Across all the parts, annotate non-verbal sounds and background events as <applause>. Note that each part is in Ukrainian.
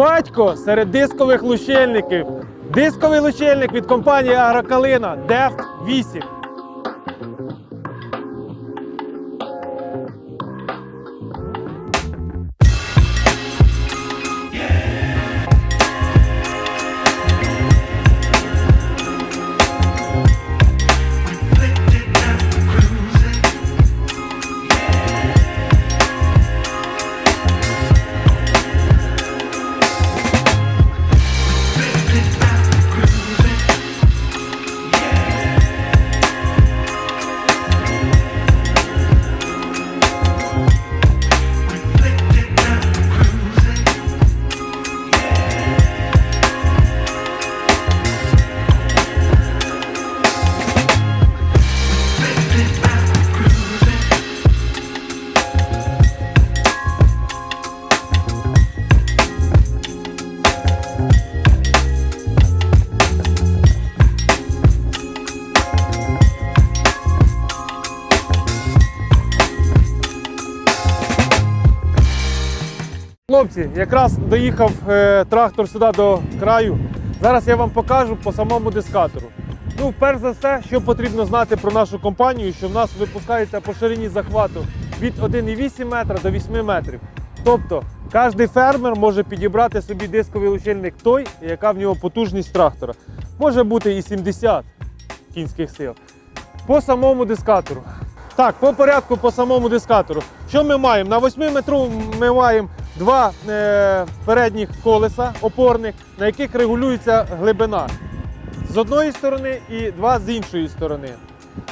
Батько серед дискових лущильників. Дисковий лущильник від компанії Агрокалина Дефт 8. Хлопці, якраз доїхав е, трактор сюди до краю. Зараз я вам покажу по самому дискатору. Ну, перш за все, що потрібно знати про нашу компанію, що в нас випускається по ширині захвату від 1,8 метра до 8 метрів. Тобто, кожен фермер може підібрати собі дисковий лучильник той, яка в нього потужність трактора. Може бути і 70 кінських сил. По самому дискатору. Так, по порядку по самому дискатору. Що ми маємо? На 8 метру ми маємо два е, передніх колеса опорних, на яких регулюється глибина з одної сторони і два з іншої сторони.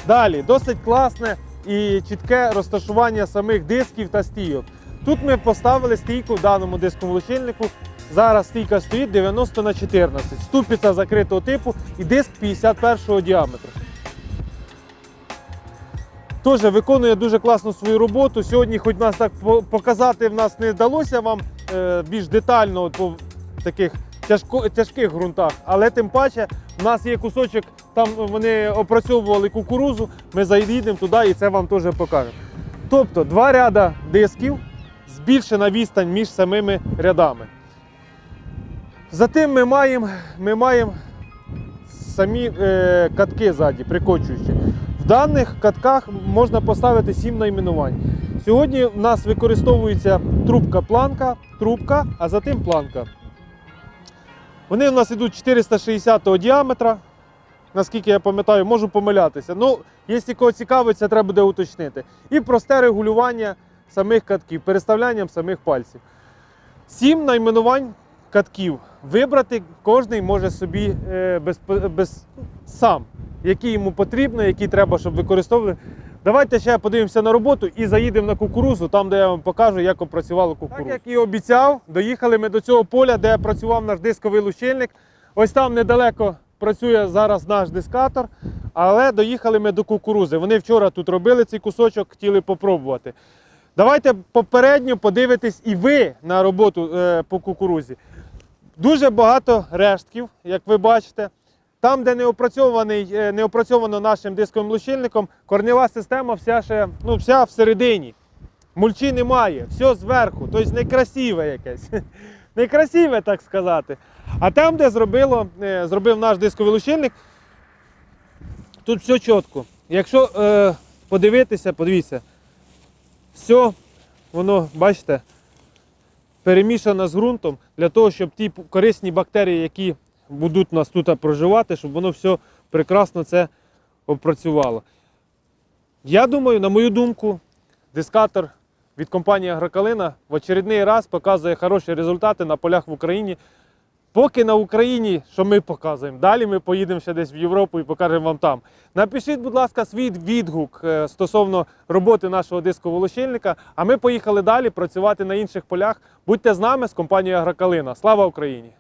Далі досить класне і чітке розташування самих дисків та стійок. Тут ми поставили стійку в даному дисковому лучильнику. Зараз стійка стоїть 90 на 14 ступиця закритого типу і диск 51 діаметру. Теж виконує дуже класно свою роботу. Сьогодні, хоч нас так показати в нас не вдалося вам е, більш детально по таких тяжко, тяжких ґрунтах, але тим паче в нас є кусочок, там вони опрацьовували кукурузу, ми заїдемо туди і це вам теж покажемо. Тобто два ряда дисків, збільшена відстань між самими рядами. Затим ми маємо, ми маємо самі е, катки ззаді, прикочуючі. Даних катках можна поставити 7 найменувань. Сьогодні в нас використовується трубка планка, трубка, а затим планка. Вони у нас йдуть 460 діаметра, наскільки я пам'ятаю, можу помилятися. Ну, якщо кого цікавить, треба буде уточнити. І просте регулювання самих катків, переставлянням самих пальців. Сім найменувань катків. Вибрати кожен може собі е, без, без, сам, які йому потрібно, які треба, щоб використовували. Давайте ще подивимося на роботу і заїдемо на кукурузу, там, де я вам покажу, як опрацювала кукуруза. Так як і обіцяв, доїхали ми до цього поля, де працював наш дисковий лущильник. Ось там недалеко працює зараз наш дискатор, але доїхали ми до кукурузи. Вони вчора тут робили цей кусочок, хотіли попробувати. Давайте попередньо подивитесь і ви на роботу е, по кукурузі. Дуже багато рештків, як ви бачите. Там, де не, опрацьований, е, не опрацьовано нашим дисковим лучильником, корнева система вся ще, ну, вся всередині. Мульчі немає, все зверху, тобто некрасиве якесь. <laughs> Некрасиве, так сказати. А там, де зробило, е, зробив наш дисковий лучильник, тут все чітко. Якщо е, подивитися, подивіться, все, воно, бачите, перемішано з ґрунтом для того, щоб ті корисні бактерії, які будуть нас тут проживати, щоб воно все прекрасно це опрацювало. Я думаю, на мою думку, дискатор від компанії Агрокалина в очередний раз показує хороші результати на полях в Україні. Поки на Україні, що ми показуємо, далі ми поїдемо ще десь в Європу і покажемо вам там. Напишіть, будь ласка, свій відгук е, стосовно роботи нашого дискового лощильника, а ми поїхали далі працювати на інших полях. Будьте з нами з компанією Агрокалина. Слава Україні!